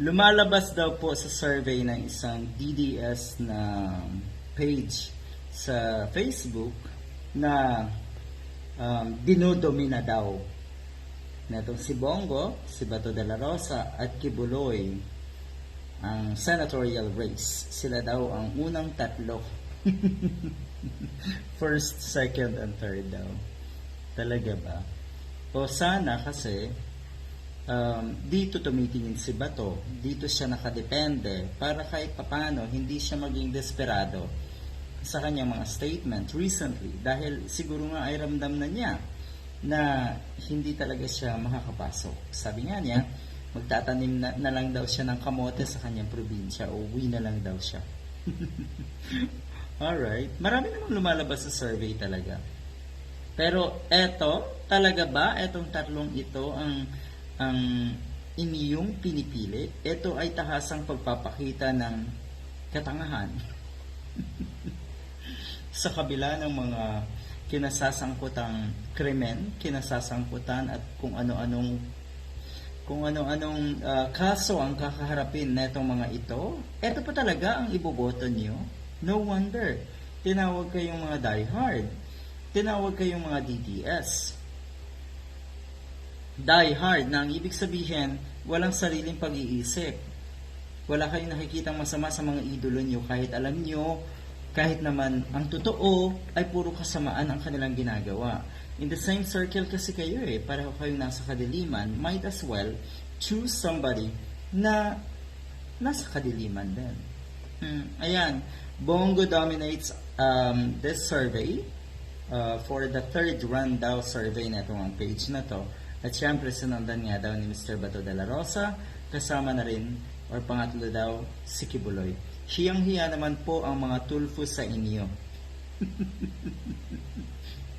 Lumalabas daw po sa survey ng isang DDS na page sa Facebook na um, dinodomina daw netong si Bongo, si Bato de la Rosa at Kibuloy ang senatorial race. Sila daw ang unang tatlo. First, second, and third daw. Talaga ba? O sana kasi um, dito tumitingin si Bato, dito siya nakadepende para kahit papano hindi siya maging desperado sa kanyang mga statement recently dahil siguro nga ay ramdam na niya na hindi talaga siya makakapasok. Sabi nga niya, magtatanim na, na lang daw siya ng kamote sa kanyang probinsya o uwi na lang daw siya. Alright. Marami namang lumalabas sa survey talaga. Pero eto, talaga ba etong tatlong ito ang ang inyong pinipili? Ito ay tahasang pagpapakita ng katangahan. sa kabila ng mga kinasasangkutang krimen, kinasasangkutan at kung ano-anong kung ano-anong ah, kaso ang kakaharapin na itong mga ito, eto pa talaga ang iboboto nyo? No wonder. Tinawag kayong mga diehard. Tinawag kayong mga DDS. Diehard na ang ibig sabihin, walang sariling pag-iisip. Wala kayong nakikitang masama sa mga idolo nyo kahit alam nyo kahit naman ang totoo ay puro kasamaan ang kanilang ginagawa. In the same circle kasi kayo eh, pareho kayong nasa kadiliman, might as well choose somebody na nasa kadiliman din. Hmm, ayan, Bongo dominates um, this survey uh, for the third run daw survey na itong page na to. At syempre, sinundan nga daw ni Mr. Bato de la Rosa, kasama na rin, or pangatlo daw, si Kibuloy. Hiyang-hiya naman po ang mga tulfo sa inyo.